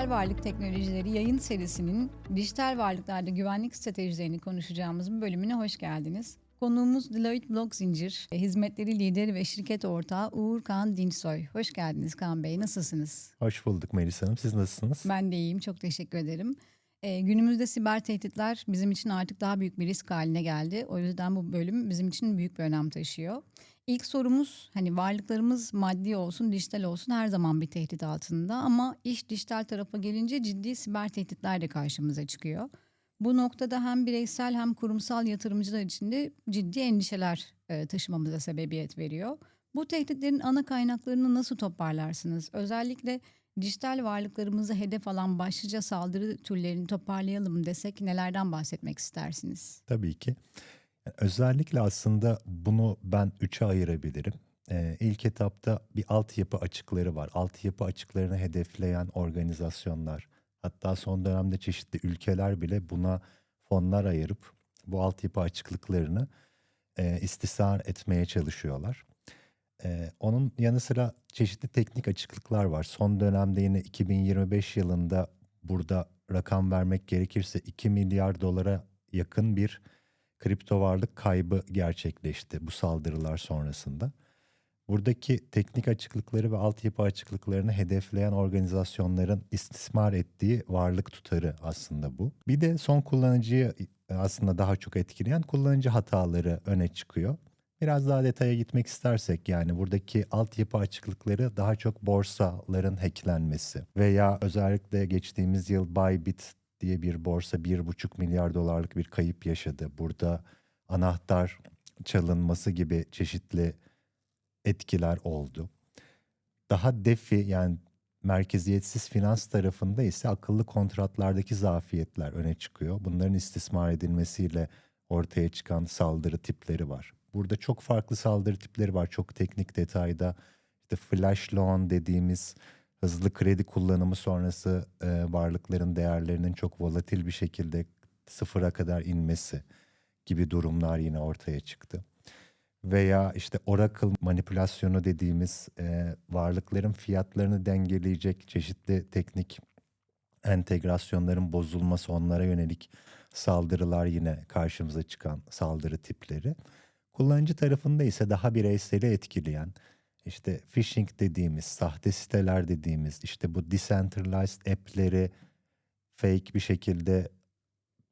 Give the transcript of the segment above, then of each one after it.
Dijital Varlık Teknolojileri yayın serisinin dijital varlıklarda güvenlik stratejilerini konuşacağımız bir bölümüne hoş geldiniz. Konuğumuz Deloitte Blok Zincir, hizmetleri lideri ve şirket ortağı Uğur Kaan Dinçsoy. Hoş geldiniz Kaan Bey, nasılsınız? Hoş bulduk Melis Hanım. Siz nasılsınız? Ben de iyiyim, çok teşekkür ederim. E, günümüzde siber tehditler bizim için artık daha büyük bir risk haline geldi. O yüzden bu bölüm bizim için büyük bir önem taşıyor. İlk sorumuz hani varlıklarımız maddi olsun, dijital olsun her zaman bir tehdit altında ama iş dijital tarafa gelince ciddi siber tehditler de karşımıza çıkıyor. Bu noktada hem bireysel hem kurumsal yatırımcılar için de ciddi endişeler e, taşımamıza sebebiyet veriyor. Bu tehditlerin ana kaynaklarını nasıl toparlarsınız? Özellikle dijital varlıklarımızı hedef alan başlıca saldırı türlerini toparlayalım desek nelerden bahsetmek istersiniz? Tabii ki. Özellikle aslında bunu ben üçe ayırabilirim. Ee, ilk etapta bir altyapı açıkları var. Altyapı açıklarını hedefleyen organizasyonlar, hatta son dönemde çeşitli ülkeler bile buna fonlar ayırıp bu altyapı açıklıklarını e, istismar etmeye çalışıyorlar. Ee, onun yanı sıra çeşitli teknik açıklıklar var. Son dönemde yine 2025 yılında burada rakam vermek gerekirse 2 milyar dolara yakın bir kripto varlık kaybı gerçekleşti bu saldırılar sonrasında. Buradaki teknik açıklıkları ve altyapı açıklıklarını hedefleyen organizasyonların istismar ettiği varlık tutarı aslında bu. Bir de son kullanıcıyı aslında daha çok etkileyen kullanıcı hataları öne çıkıyor. Biraz daha detaya gitmek istersek yani buradaki altyapı açıklıkları daha çok borsaların hacklenmesi veya özellikle geçtiğimiz yıl Bybit diye bir borsa 1,5 milyar dolarlık bir kayıp yaşadı. Burada anahtar çalınması gibi çeşitli etkiler oldu. Daha defi yani merkeziyetsiz finans tarafında ise akıllı kontratlardaki zafiyetler öne çıkıyor. Bunların istismar edilmesiyle ortaya çıkan saldırı tipleri var. Burada çok farklı saldırı tipleri var. Çok teknik detayda işte flash loan dediğimiz hızlı kredi kullanımı sonrası e, varlıkların değerlerinin çok volatil bir şekilde sıfıra kadar inmesi gibi durumlar yine ortaya çıktı. Veya işte Oracle manipülasyonu dediğimiz e, varlıkların fiyatlarını dengeleyecek çeşitli teknik entegrasyonların bozulması onlara yönelik saldırılar yine karşımıza çıkan saldırı tipleri. Kullanıcı tarafında ise daha bireyseli etkileyen işte phishing dediğimiz, sahte siteler dediğimiz, işte bu decentralized app'leri fake bir şekilde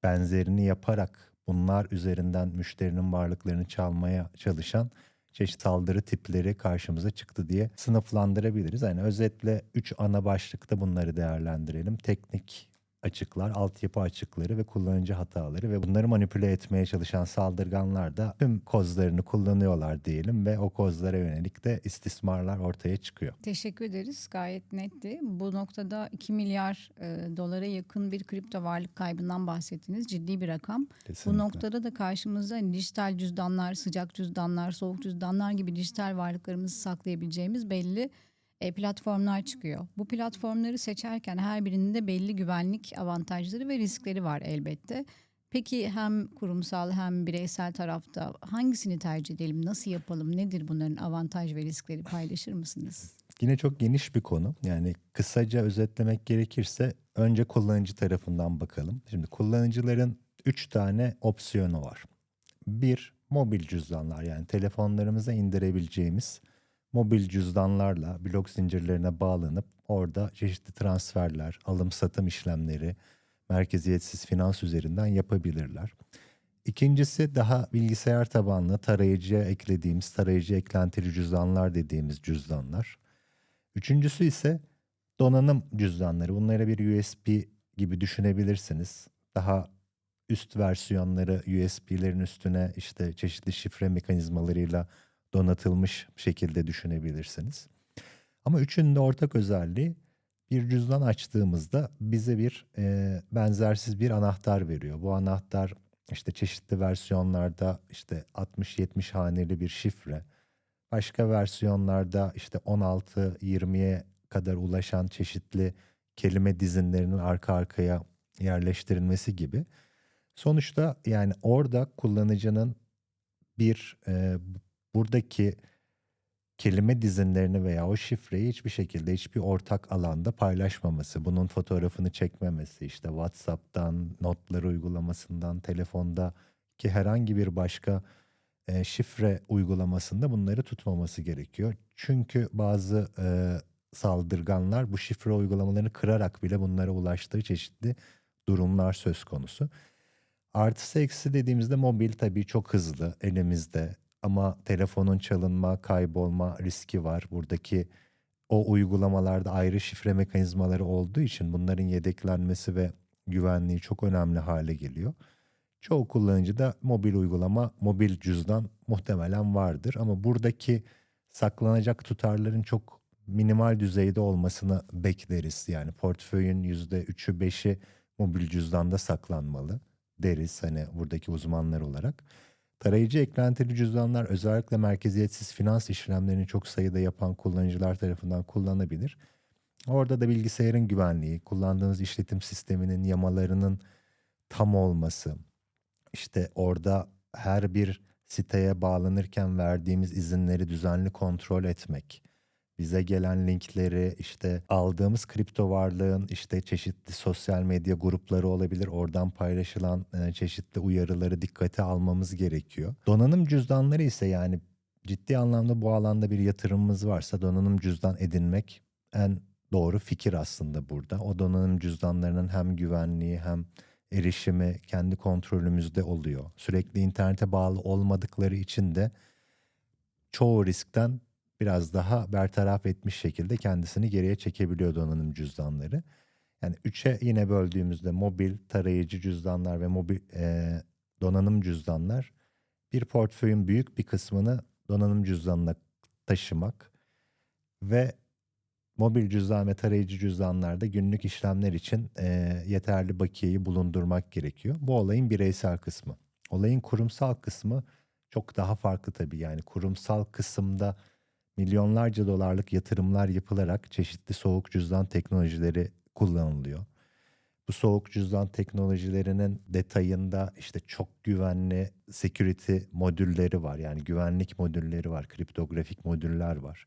benzerini yaparak bunlar üzerinden müşterinin varlıklarını çalmaya çalışan çeşitli saldırı tipleri karşımıza çıktı diye sınıflandırabiliriz. Yani özetle 3 ana başlıkta bunları değerlendirelim. Teknik açıklar, altyapı açıkları ve kullanıcı hataları ve bunları manipüle etmeye çalışan saldırganlar da tüm kozlarını kullanıyorlar diyelim ve o kozlara yönelik de istismarlar ortaya çıkıyor. Teşekkür ederiz. Gayet netti. Bu noktada 2 milyar e, dolara yakın bir kripto varlık kaybından bahsettiniz. Ciddi bir rakam. Kesinlikle. Bu noktada da karşımızda hani dijital cüzdanlar, sıcak cüzdanlar, soğuk cüzdanlar gibi dijital varlıklarımızı saklayabileceğimiz belli e, platformlar çıkıyor. Bu platformları seçerken her birinin de belli güvenlik avantajları ve riskleri var elbette. Peki hem kurumsal hem bireysel tarafta hangisini tercih edelim, nasıl yapalım, nedir bunların avantaj ve riskleri paylaşır mısınız? Yine çok geniş bir konu. Yani kısaca özetlemek gerekirse önce kullanıcı tarafından bakalım. Şimdi kullanıcıların 3 tane opsiyonu var. Bir, mobil cüzdanlar yani telefonlarımıza indirebileceğimiz mobil cüzdanlarla blok zincirlerine bağlanıp orada çeşitli transferler, alım satım işlemleri merkeziyetsiz finans üzerinden yapabilirler. İkincisi daha bilgisayar tabanlı tarayıcıya eklediğimiz tarayıcı eklentili cüzdanlar dediğimiz cüzdanlar. Üçüncüsü ise donanım cüzdanları. Bunları bir USB gibi düşünebilirsiniz. Daha üst versiyonları USB'lerin üstüne işte çeşitli şifre mekanizmalarıyla donatılmış şekilde düşünebilirsiniz. Ama üçünün de ortak özelliği bir cüzdan açtığımızda bize bir e, benzersiz bir anahtar veriyor. Bu anahtar işte çeşitli versiyonlarda işte 60-70 haneli bir şifre. Başka versiyonlarda işte 16-20'ye kadar ulaşan çeşitli kelime dizinlerinin arka arkaya yerleştirilmesi gibi. Sonuçta yani orada kullanıcının bir e, buradaki kelime dizinlerini veya o şifreyi hiçbir şekilde hiçbir ortak alanda paylaşmaması, bunun fotoğrafını çekmemesi, işte WhatsApp'tan, notlar uygulamasından, telefonda ki herhangi bir başka e, şifre uygulamasında bunları tutmaması gerekiyor. Çünkü bazı e, saldırganlar bu şifre uygulamalarını kırarak bile bunlara ulaştığı çeşitli durumlar söz konusu. Artısı eksi dediğimizde mobil tabii çok hızlı elimizde ama telefonun çalınma, kaybolma riski var. Buradaki o uygulamalarda ayrı şifre mekanizmaları olduğu için bunların yedeklenmesi ve güvenliği çok önemli hale geliyor. Çoğu kullanıcı da mobil uygulama, mobil cüzdan muhtemelen vardır ama buradaki saklanacak tutarların çok minimal düzeyde olmasını bekleriz. Yani portföyün %3'ü 5'i mobil cüzdanda saklanmalı deriz hani buradaki uzmanlar olarak. Tarayıcı eklentili cüzdanlar özellikle merkeziyetsiz finans işlemlerini çok sayıda yapan kullanıcılar tarafından kullanılabilir. Orada da bilgisayarın güvenliği, kullandığınız işletim sisteminin yamalarının tam olması, işte orada her bir siteye bağlanırken verdiğimiz izinleri düzenli kontrol etmek, bize gelen linkleri işte aldığımız kripto varlığın işte çeşitli sosyal medya grupları olabilir. Oradan paylaşılan e, çeşitli uyarıları dikkate almamız gerekiyor. Donanım cüzdanları ise yani ciddi anlamda bu alanda bir yatırımımız varsa donanım cüzdan edinmek en doğru fikir aslında burada. O donanım cüzdanlarının hem güvenliği hem erişimi kendi kontrolümüzde oluyor. Sürekli internete bağlı olmadıkları için de çoğu riskten biraz daha bertaraf etmiş şekilde kendisini geriye çekebiliyor donanım cüzdanları. Yani üçe yine böldüğümüzde mobil, tarayıcı cüzdanlar ve mobil e, donanım cüzdanlar bir portföyün büyük bir kısmını donanım cüzdanına taşımak ve mobil cüzdan ve tarayıcı cüzdanlarda günlük işlemler için e, yeterli bakiyeyi bulundurmak gerekiyor. Bu olayın bireysel kısmı. Olayın kurumsal kısmı çok daha farklı tabii. Yani kurumsal kısımda milyonlarca dolarlık yatırımlar yapılarak çeşitli soğuk cüzdan teknolojileri kullanılıyor. Bu soğuk cüzdan teknolojilerinin detayında işte çok güvenli security modülleri var. Yani güvenlik modülleri var, kriptografik modüller var.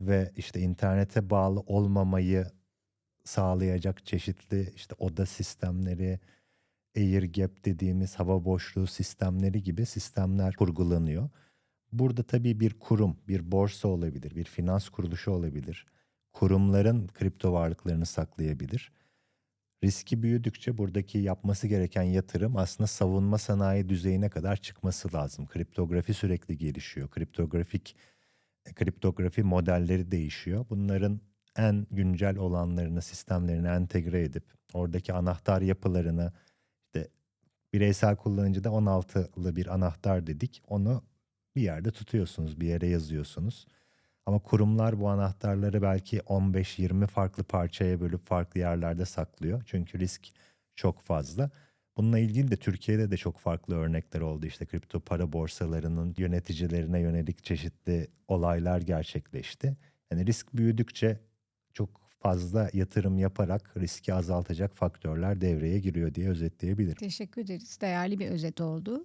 Ve işte internete bağlı olmamayı sağlayacak çeşitli işte oda sistemleri, air gap dediğimiz hava boşluğu sistemleri gibi sistemler kurgulanıyor. Burada tabii bir kurum, bir borsa olabilir, bir finans kuruluşu olabilir. Kurumların kripto varlıklarını saklayabilir. Riski büyüdükçe buradaki yapması gereken yatırım aslında savunma sanayi düzeyine kadar çıkması lazım. Kriptografi sürekli gelişiyor. Kriptografik kriptografi modelleri değişiyor. Bunların en güncel olanlarını sistemlerine entegre edip oradaki anahtar yapılarını işte bireysel kullanıcıda 16'lı bir anahtar dedik. Onu bir yerde tutuyorsunuz, bir yere yazıyorsunuz. Ama kurumlar bu anahtarları belki 15-20 farklı parçaya bölüp farklı yerlerde saklıyor. Çünkü risk çok fazla. Bununla ilgili de Türkiye'de de çok farklı örnekler oldu. İşte kripto para borsalarının yöneticilerine yönelik çeşitli olaylar gerçekleşti. Yani risk büyüdükçe çok fazla yatırım yaparak riski azaltacak faktörler devreye giriyor diye özetleyebilirim. Teşekkür ederiz. Değerli bir özet oldu.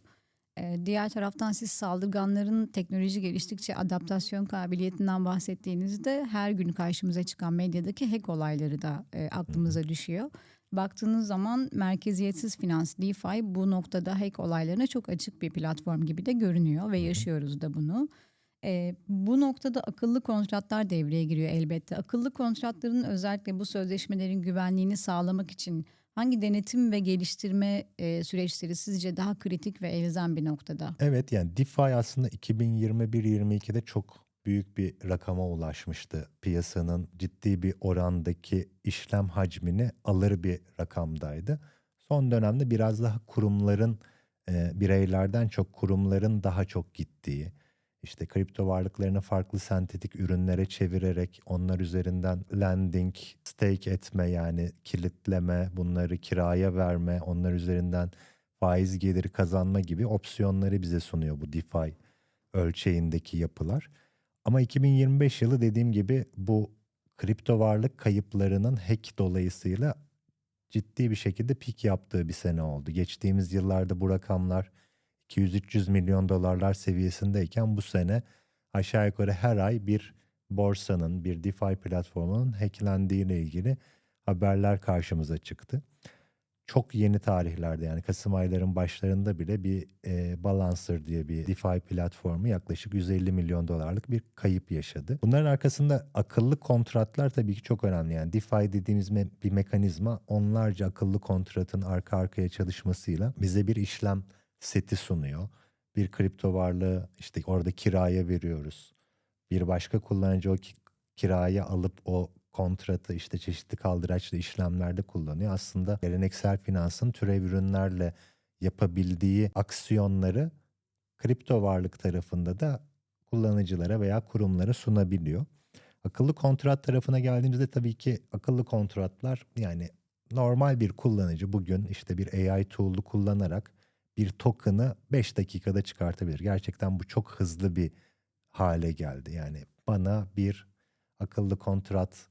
Ee, diğer taraftan siz saldırganların teknoloji geliştikçe adaptasyon kabiliyetinden bahsettiğinizde her gün karşımıza çıkan medyadaki hack olayları da e, aklımıza düşüyor. Baktığınız zaman merkeziyetsiz finans DeFi bu noktada hack olaylarına çok açık bir platform gibi de görünüyor ve yaşıyoruz da bunu. Ee, bu noktada akıllı kontratlar devreye giriyor elbette. Akıllı kontratların özellikle bu sözleşmelerin güvenliğini sağlamak için hangi denetim ve geliştirme e, süreçleri sizce daha kritik ve elzem bir noktada? Evet yani DeFi aslında 2021-22'de çok büyük bir rakama ulaşmıştı. Piyasanın ciddi bir orandaki işlem hacmini alır bir rakamdaydı. Son dönemde biraz daha kurumların e, bireylerden çok kurumların daha çok gittiği, işte kripto varlıklarını farklı sentetik ürünlere çevirerek onlar üzerinden lending, stake etme yani kilitleme, bunları kiraya verme, onlar üzerinden faiz geliri kazanma gibi opsiyonları bize sunuyor bu DeFi ölçeğindeki yapılar. Ama 2025 yılı dediğim gibi bu kripto varlık kayıplarının hack dolayısıyla ciddi bir şekilde pik yaptığı bir sene oldu. Geçtiğimiz yıllarda bu rakamlar 200-300 milyon dolarlar seviyesindeyken bu sene aşağı yukarı her ay bir borsanın, bir DeFi platformunun hacklendiği ile ilgili haberler karşımıza çıktı. Çok yeni tarihlerde yani Kasım ayların başlarında bile bir e, Balancer diye bir DeFi platformu yaklaşık 150 milyon dolarlık bir kayıp yaşadı. Bunların arkasında akıllı kontratlar tabii ki çok önemli. Yani DeFi dediğimiz me- bir mekanizma onlarca akıllı kontratın arka arkaya çalışmasıyla bize bir işlem seti sunuyor. Bir kripto varlığı işte orada kiraya veriyoruz. Bir başka kullanıcı o ki- kiraya alıp o kontratı işte çeşitli kaldıraçlı işlemlerde kullanıyor. Aslında geleneksel finansın türev ürünlerle yapabildiği aksiyonları kripto varlık tarafında da kullanıcılara veya kurumlara sunabiliyor. Akıllı kontrat tarafına geldiğimizde tabii ki akıllı kontratlar yani normal bir kullanıcı bugün işte bir AI tool'u kullanarak bir token'ı 5 dakikada çıkartabilir. Gerçekten bu çok hızlı bir hale geldi. Yani bana bir akıllı kontrat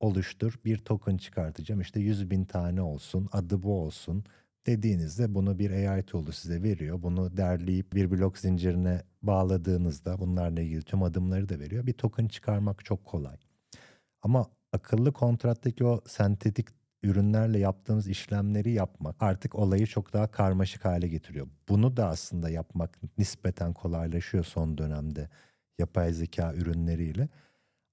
oluştur, bir token çıkartacağım. İşte 100 bin tane olsun, adı bu olsun dediğinizde bunu bir AI tool'u size veriyor. Bunu derleyip bir blok zincirine bağladığınızda bunlarla ilgili tüm adımları da veriyor. Bir token çıkarmak çok kolay. Ama akıllı kontrattaki o sentetik ürünlerle yaptığımız işlemleri yapmak artık olayı çok daha karmaşık hale getiriyor. Bunu da aslında yapmak nispeten kolaylaşıyor son dönemde yapay zeka ürünleriyle.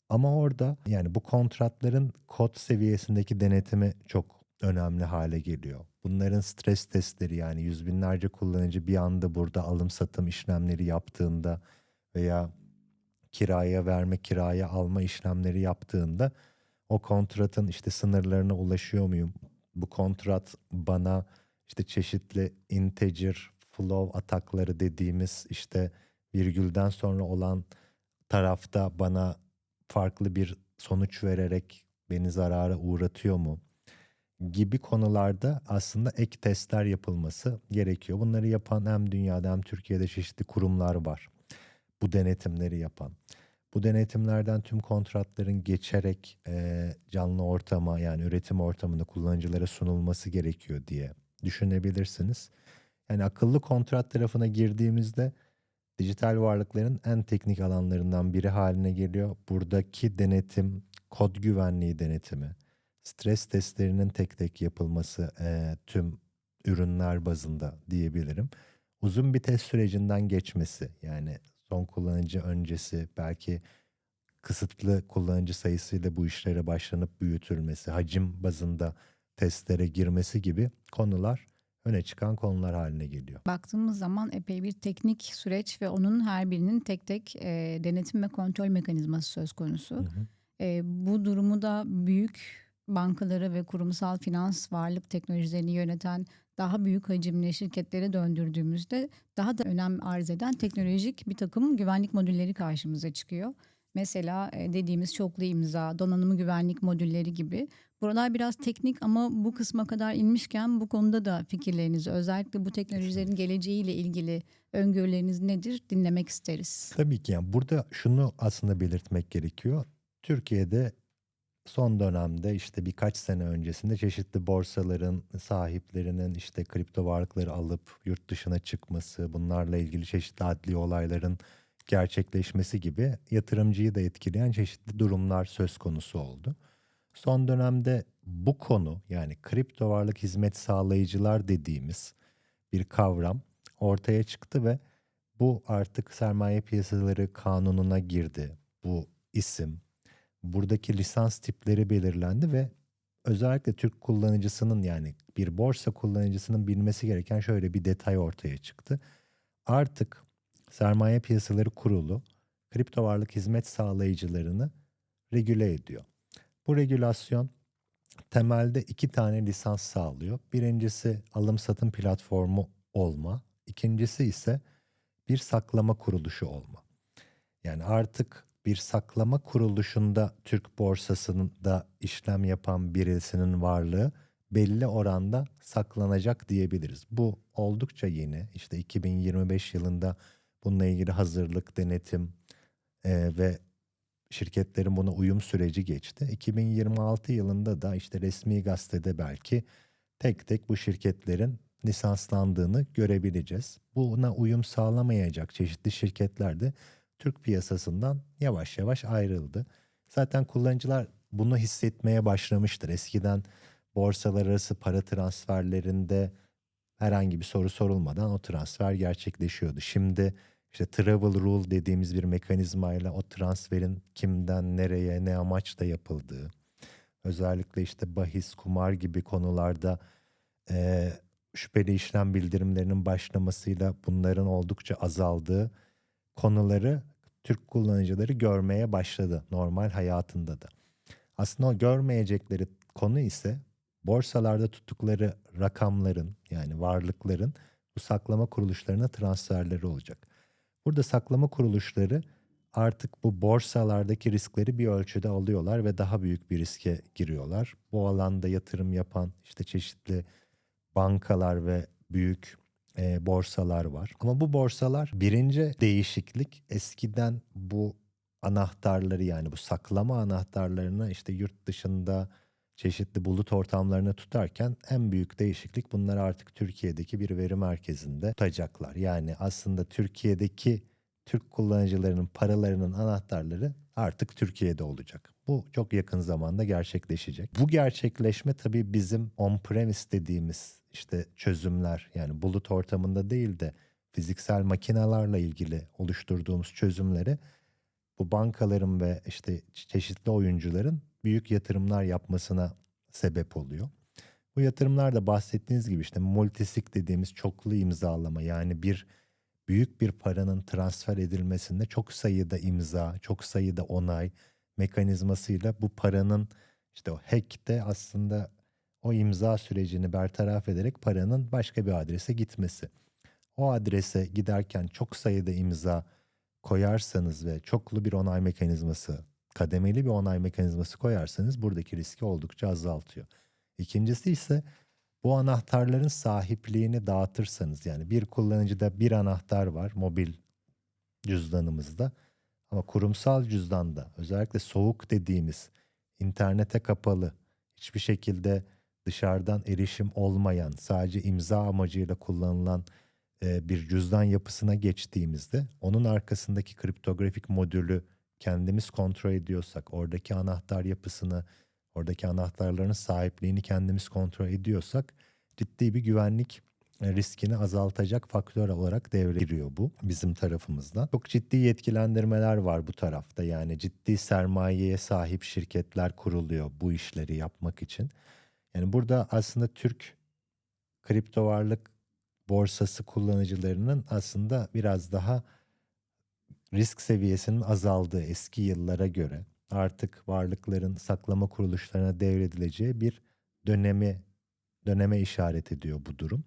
Ama orada yani bu kontratların kod seviyesindeki denetimi çok önemli hale geliyor. Bunların stres testleri yani yüz binlerce kullanıcı bir anda burada alım satım işlemleri yaptığında veya kiraya verme, kiraya alma işlemleri yaptığında o kontratın işte sınırlarına ulaşıyor muyum? Bu kontrat bana işte çeşitli integer flow atakları dediğimiz işte virgülden sonra olan tarafta bana farklı bir sonuç vererek beni zarara uğratıyor mu? gibi konularda aslında ek testler yapılması gerekiyor. Bunları yapan hem dünyada hem Türkiye'de çeşitli kurumlar var. Bu denetimleri yapan. Bu denetimlerden tüm kontratların geçerek e, canlı ortama yani üretim ortamında kullanıcılara sunulması gerekiyor diye düşünebilirsiniz. Yani akıllı kontrat tarafına girdiğimizde dijital varlıkların en teknik alanlarından biri haline geliyor. Buradaki denetim, kod güvenliği denetimi, stres testlerinin tek tek yapılması e, tüm ürünler bazında diyebilirim. Uzun bir test sürecinden geçmesi yani son kullanıcı öncesi belki kısıtlı kullanıcı sayısıyla bu işlere başlanıp büyütülmesi, hacim bazında testlere girmesi gibi konular öne çıkan konular haline geliyor. Baktığımız zaman epey bir teknik süreç ve onun her birinin tek tek e, denetim ve kontrol mekanizması söz konusu. Hı hı. E, bu durumu da büyük bankaları ve kurumsal finans varlık teknolojilerini yöneten daha büyük hacimli şirketlere döndürdüğümüzde daha da önem arz eden teknolojik bir takım güvenlik modülleri karşımıza çıkıyor. Mesela e, dediğimiz çoklu imza, donanımı güvenlik modülleri gibi. Buralar biraz teknik ama bu kısma kadar inmişken bu konuda da fikirlerinizi özellikle bu teknolojilerin geleceğiyle ilgili öngörüleriniz nedir dinlemek isteriz. Tabii ki yani burada şunu aslında belirtmek gerekiyor. Türkiye'de son dönemde işte birkaç sene öncesinde çeşitli borsaların sahiplerinin işte kripto varlıkları alıp yurt dışına çıkması, bunlarla ilgili çeşitli adli olayların gerçekleşmesi gibi yatırımcıyı da etkileyen çeşitli durumlar söz konusu oldu. Son dönemde bu konu yani kripto varlık hizmet sağlayıcılar dediğimiz bir kavram ortaya çıktı ve bu artık sermaye piyasaları kanununa girdi. Bu isim, buradaki lisans tipleri belirlendi ve özellikle Türk kullanıcısının yani bir borsa kullanıcısının bilmesi gereken şöyle bir detay ortaya çıktı. Artık Sermaye Piyasaları Kurulu kripto varlık hizmet sağlayıcılarını regüle ediyor. Bu regülasyon temelde iki tane lisans sağlıyor. Birincisi alım satım platformu olma. İkincisi ise bir saklama kuruluşu olma. Yani artık bir saklama kuruluşunda Türk borsasında işlem yapan birisinin varlığı belli oranda saklanacak diyebiliriz. Bu oldukça yeni. İşte 2025 yılında bununla ilgili hazırlık, denetim e, ve şirketlerin buna uyum süreci geçti. 2026 yılında da işte resmi gazetede belki tek tek bu şirketlerin lisanslandığını görebileceğiz. Buna uyum sağlamayacak çeşitli şirketler de Türk piyasasından yavaş yavaş ayrıldı. Zaten kullanıcılar bunu hissetmeye başlamıştır. Eskiden borsalar arası para transferlerinde herhangi bir soru sorulmadan o transfer gerçekleşiyordu. Şimdi işte travel rule dediğimiz bir mekanizmayla o transferin kimden nereye ne amaçla yapıldığı, özellikle işte bahis, kumar gibi konularda eee, şüpheli işlem bildirimlerinin başlamasıyla bunların oldukça azaldığı konuları Türk kullanıcıları görmeye başladı normal hayatında da. Aslında o görmeyecekleri konu ise borsalarda tuttukları rakamların yani varlıkların bu saklama kuruluşlarına transferleri olacak. Burada saklama kuruluşları artık bu borsalardaki riskleri bir ölçüde alıyorlar ve daha büyük bir riske giriyorlar. Bu alanda yatırım yapan işte çeşitli bankalar ve büyük e, borsalar var. Ama bu borsalar birinci değişiklik eskiden bu anahtarları yani bu saklama anahtarlarını işte yurt dışında çeşitli bulut ortamlarına tutarken en büyük değişiklik bunlar artık Türkiye'deki bir veri merkezinde tutacaklar. Yani aslında Türkiye'deki Türk kullanıcılarının paralarının anahtarları artık Türkiye'de olacak. Bu çok yakın zamanda gerçekleşecek. Bu gerçekleşme tabii bizim on-premise dediğimiz işte çözümler yani bulut ortamında değil de fiziksel makinalarla ilgili oluşturduğumuz çözümleri bu bankaların ve işte çeşitli oyuncuların büyük yatırımlar yapmasına sebep oluyor. Bu yatırımlar da bahsettiğiniz gibi işte multisig dediğimiz çoklu imzalama yani bir büyük bir paranın transfer edilmesinde çok sayıda imza, çok sayıda onay mekanizmasıyla bu paranın işte o hack'te aslında o imza sürecini bertaraf ederek paranın başka bir adrese gitmesi. O adrese giderken çok sayıda imza koyarsanız ve çoklu bir onay mekanizması, kademeli bir onay mekanizması koyarsanız buradaki riski oldukça azaltıyor. İkincisi ise bu anahtarların sahipliğini dağıtırsanız yani bir kullanıcıda bir anahtar var mobil cüzdanımızda ama kurumsal cüzdanda özellikle soğuk dediğimiz internete kapalı hiçbir şekilde dışarıdan erişim olmayan sadece imza amacıyla kullanılan e, bir cüzdan yapısına geçtiğimizde onun arkasındaki kriptografik modülü kendimiz kontrol ediyorsak, oradaki anahtar yapısını, oradaki anahtarların sahipliğini kendimiz kontrol ediyorsak ciddi bir güvenlik e, riskini azaltacak faktör olarak devreye giriyor bu bizim tarafımızdan. Çok ciddi yetkilendirmeler var bu tarafta. Yani ciddi sermayeye sahip şirketler kuruluyor bu işleri yapmak için. Yani burada aslında Türk kripto varlık borsası kullanıcılarının aslında biraz daha risk seviyesinin azaldığı eski yıllara göre artık varlıkların saklama kuruluşlarına devredileceği bir dönemi döneme işaret ediyor bu durum.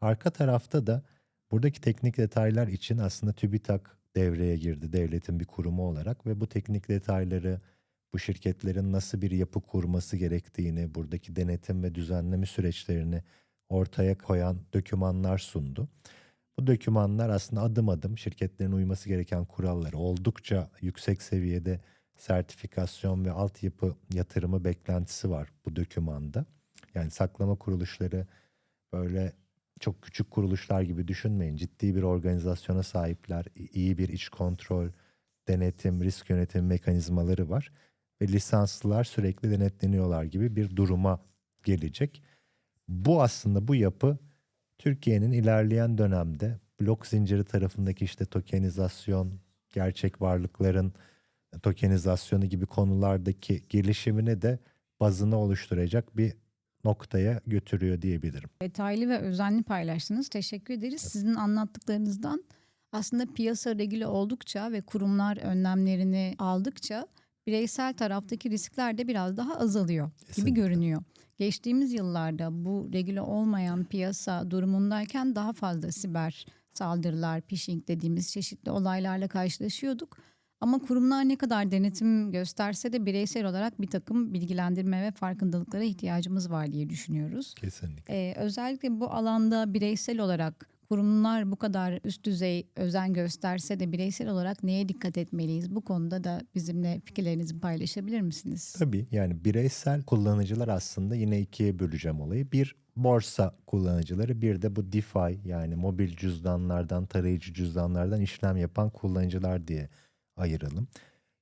Arka tarafta da buradaki teknik detaylar için aslında TÜBİTAK devreye girdi devletin bir kurumu olarak ve bu teknik detayları bu şirketlerin nasıl bir yapı kurması gerektiğini, buradaki denetim ve düzenleme süreçlerini ortaya koyan dokümanlar sundu. Bu dokümanlar aslında adım adım şirketlerin uyması gereken kuralları oldukça yüksek seviyede sertifikasyon ve altyapı yatırımı beklentisi var bu dokümanda. Yani saklama kuruluşları böyle çok küçük kuruluşlar gibi düşünmeyin. Ciddi bir organizasyona sahipler, iyi bir iç kontrol, denetim, risk yönetim mekanizmaları var ve lisanslılar sürekli denetleniyorlar gibi bir duruma gelecek. Bu aslında bu yapı Türkiye'nin ilerleyen dönemde blok zinciri tarafındaki işte tokenizasyon, gerçek varlıkların tokenizasyonu gibi konulardaki gelişimini de bazını oluşturacak bir noktaya götürüyor diyebilirim. Detaylı ve özenli paylaştınız. Teşekkür ederiz. Sizin anlattıklarınızdan aslında piyasa regüle oldukça ve kurumlar önlemlerini aldıkça bireysel taraftaki riskler de biraz daha azalıyor gibi Kesinlikle. görünüyor. Geçtiğimiz yıllarda bu regüle olmayan piyasa durumundayken daha fazla siber saldırılar, phishing dediğimiz çeşitli olaylarla karşılaşıyorduk. Ama kurumlar ne kadar denetim gösterse de bireysel olarak bir takım bilgilendirme ve farkındalıklara ihtiyacımız var diye düşünüyoruz. Kesinlikle. Ee, özellikle bu alanda bireysel olarak kurumlar bu kadar üst düzey özen gösterse de bireysel olarak neye dikkat etmeliyiz? Bu konuda da bizimle fikirlerinizi paylaşabilir misiniz? Tabii yani bireysel kullanıcılar aslında yine ikiye böleceğim olayı. Bir borsa kullanıcıları bir de bu DeFi yani mobil cüzdanlardan tarayıcı cüzdanlardan işlem yapan kullanıcılar diye ayıralım.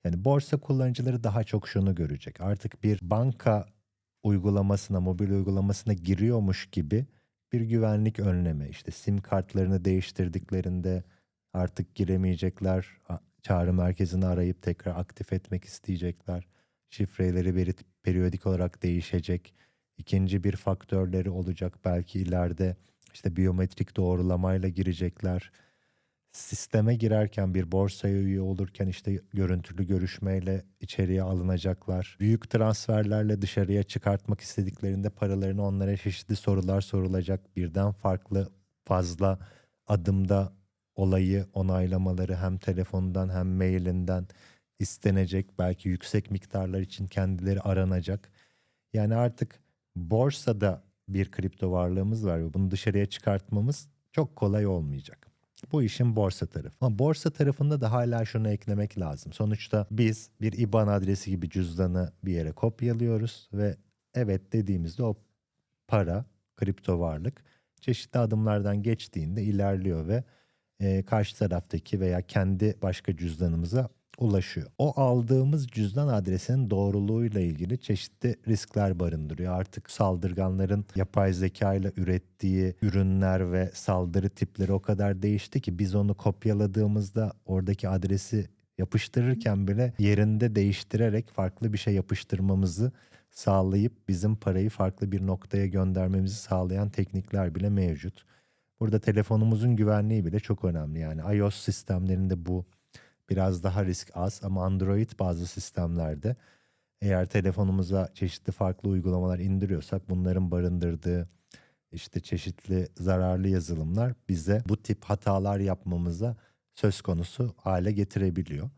Yani borsa kullanıcıları daha çok şunu görecek. Artık bir banka uygulamasına, mobil uygulamasına giriyormuş gibi bir güvenlik önleme. İşte sim kartlarını değiştirdiklerinde artık giremeyecekler. Çağrı merkezini arayıp tekrar aktif etmek isteyecekler. Şifreleri periyodik olarak değişecek. İkinci bir faktörleri olacak. Belki ileride işte biyometrik doğrulamayla girecekler. Sisteme girerken bir borsaya üye olurken işte görüntülü görüşmeyle içeriye alınacaklar. Büyük transferlerle dışarıya çıkartmak istediklerinde paralarını onlara çeşitli sorular sorulacak. Birden farklı fazla adımda olayı onaylamaları hem telefondan hem mailinden istenecek. Belki yüksek miktarlar için kendileri aranacak. Yani artık borsada bir kripto varlığımız var ve bunu dışarıya çıkartmamız çok kolay olmayacak. Bu işin borsa tarafı. Ama borsa tarafında da hala şunu eklemek lazım. Sonuçta biz bir IBAN adresi gibi cüzdanı bir yere kopyalıyoruz ve evet dediğimizde o para, kripto varlık çeşitli adımlardan geçtiğinde ilerliyor ve e, karşı taraftaki veya kendi başka cüzdanımıza ulaşıyor. O aldığımız cüzdan adresinin doğruluğuyla ilgili çeşitli riskler barındırıyor. Artık saldırganların yapay zeka ile ürettiği ürünler ve saldırı tipleri o kadar değişti ki biz onu kopyaladığımızda oradaki adresi yapıştırırken bile yerinde değiştirerek farklı bir şey yapıştırmamızı sağlayıp bizim parayı farklı bir noktaya göndermemizi sağlayan teknikler bile mevcut. Burada telefonumuzun güvenliği bile çok önemli. Yani iOS sistemlerinde bu biraz daha risk az ama Android bazı sistemlerde eğer telefonumuza çeşitli farklı uygulamalar indiriyorsak bunların barındırdığı işte çeşitli zararlı yazılımlar bize bu tip hatalar yapmamıza söz konusu hale getirebiliyor.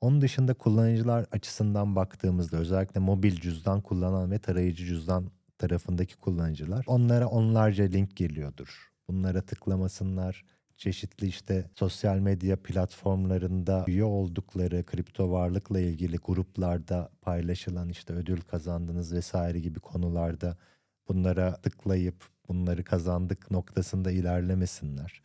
Onun dışında kullanıcılar açısından baktığımızda özellikle mobil cüzdan kullanan ve tarayıcı cüzdan tarafındaki kullanıcılar onlara onlarca link geliyordur. Bunlara tıklamasınlar. Çeşitli işte sosyal medya platformlarında üye oldukları kripto varlıkla ilgili gruplarda paylaşılan işte ödül kazandınız vesaire gibi konularda bunlara tıklayıp bunları kazandık noktasında ilerlemesinler.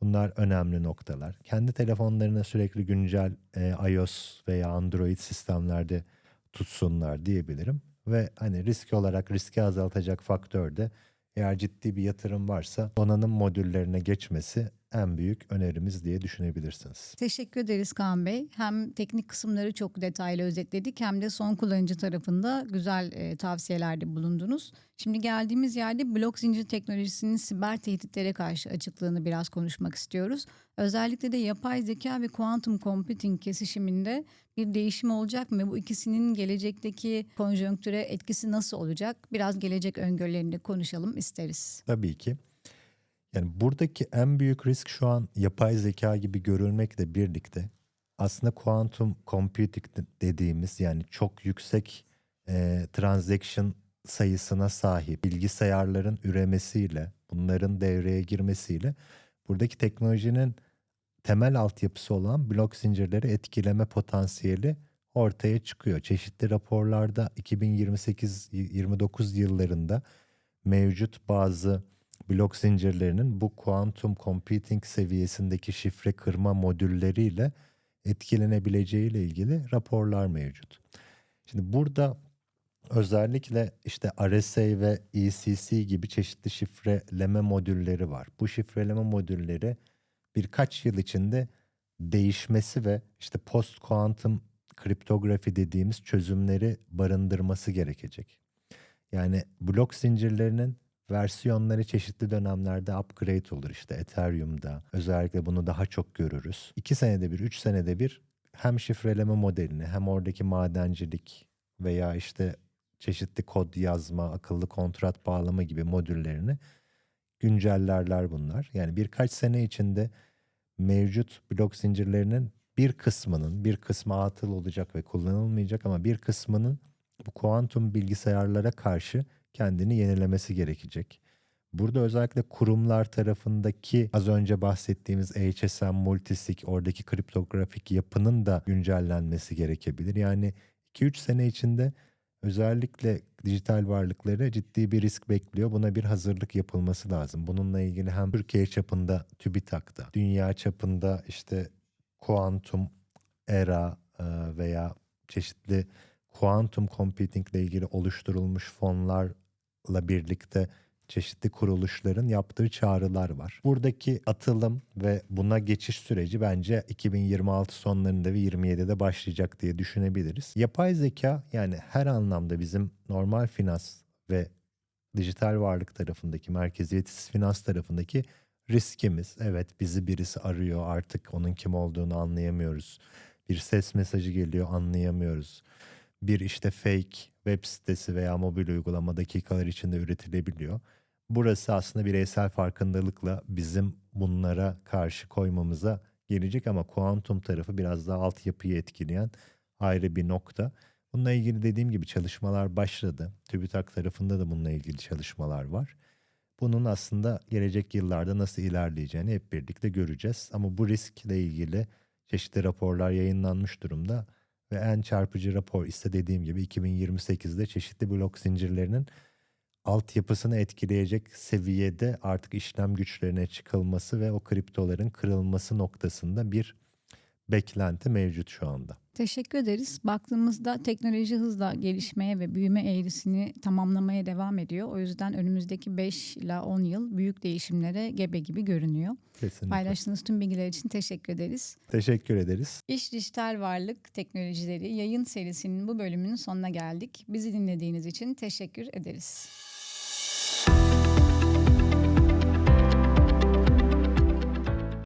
Bunlar önemli noktalar. Kendi telefonlarına sürekli güncel e, iOS veya Android sistemlerde tutsunlar diyebilirim. Ve hani risk olarak riski azaltacak faktör de eğer ciddi bir yatırım varsa donanım modüllerine geçmesi en büyük önerimiz diye düşünebilirsiniz. Teşekkür ederiz Kaan Bey. Hem teknik kısımları çok detaylı özetledik hem de son kullanıcı tarafında güzel e, tavsiyelerde bulundunuz. Şimdi geldiğimiz yerde blok zincir teknolojisinin siber tehditlere karşı açıklığını biraz konuşmak istiyoruz. Özellikle de yapay zeka ve quantum computing kesişiminde bir değişim olacak mı? Bu ikisinin gelecekteki konjonktüre etkisi nasıl olacak? Biraz gelecek öngörülerini konuşalım isteriz. Tabii ki. Yani buradaki en büyük risk şu an yapay zeka gibi görülmekle birlikte aslında quantum computing dediğimiz yani çok yüksek e, transaction sayısına sahip bilgisayarların üremesiyle bunların devreye girmesiyle buradaki teknolojinin temel altyapısı olan blok zincirleri etkileme potansiyeli ortaya çıkıyor. Çeşitli raporlarda 2028-29 yıllarında mevcut bazı blok zincirlerinin bu quantum computing seviyesindeki şifre kırma modülleriyle etkilenebileceği ile ilgili raporlar mevcut. Şimdi burada özellikle işte RSA ve ECC gibi çeşitli şifreleme modülleri var. Bu şifreleme modülleri birkaç yıl içinde değişmesi ve işte post quantum kriptografi dediğimiz çözümleri barındırması gerekecek. Yani blok zincirlerinin versiyonları çeşitli dönemlerde upgrade olur işte Ethereum'da özellikle bunu daha çok görürüz. 2 senede bir, 3 senede bir hem şifreleme modelini hem oradaki madencilik veya işte çeşitli kod yazma, akıllı kontrat bağlama gibi modüllerini güncellerler bunlar. Yani birkaç sene içinde mevcut blok zincirlerinin bir kısmının, bir kısmı atıl olacak ve kullanılmayacak ama bir kısmının bu kuantum bilgisayarlara karşı kendini yenilemesi gerekecek. Burada özellikle kurumlar tarafındaki az önce bahsettiğimiz HSM, multisig, oradaki kriptografik yapının da güncellenmesi gerekebilir. Yani 2-3 sene içinde özellikle dijital varlıkları ciddi bir risk bekliyor. Buna bir hazırlık yapılması lazım. Bununla ilgili hem Türkiye çapında TÜBİTAK'ta, dünya çapında işte kuantum ERA e, veya çeşitli quantum computing ile ilgili oluşturulmuş fonlarla birlikte çeşitli kuruluşların yaptığı çağrılar var. Buradaki atılım ve buna geçiş süreci bence 2026 sonlarında ve 27'de başlayacak diye düşünebiliriz. Yapay zeka yani her anlamda bizim normal finans ve dijital varlık tarafındaki, merkeziyetsiz finans tarafındaki riskimiz. Evet bizi birisi arıyor artık onun kim olduğunu anlayamıyoruz. Bir ses mesajı geliyor anlayamıyoruz. Bir işte fake web sitesi veya mobil uygulama dakikalar içinde üretilebiliyor. Burası aslında bireysel farkındalıkla bizim bunlara karşı koymamıza gelecek ama kuantum tarafı biraz daha altyapıyı etkileyen ayrı bir nokta. Bununla ilgili dediğim gibi çalışmalar başladı. TÜBİTAK tarafında da bununla ilgili çalışmalar var. Bunun aslında gelecek yıllarda nasıl ilerleyeceğini hep birlikte göreceğiz. Ama bu riskle ilgili çeşitli raporlar yayınlanmış durumda. Ve en çarpıcı rapor ise dediğim gibi 2028'de çeşitli blok zincirlerinin altyapısını etkileyecek seviyede artık işlem güçlerine çıkılması ve o kriptoların kırılması noktasında bir beklenti mevcut şu anda. Teşekkür ederiz. Baktığımızda teknoloji hızla gelişmeye ve büyüme eğrisini tamamlamaya devam ediyor. O yüzden önümüzdeki 5 ila 10 yıl büyük değişimlere gebe gibi görünüyor. Kesinlikle. Paylaştığınız tüm bilgiler için teşekkür ederiz. Teşekkür ederiz. İş Dijital Varlık Teknolojileri yayın serisinin bu bölümünün sonuna geldik. Bizi dinlediğiniz için teşekkür ederiz.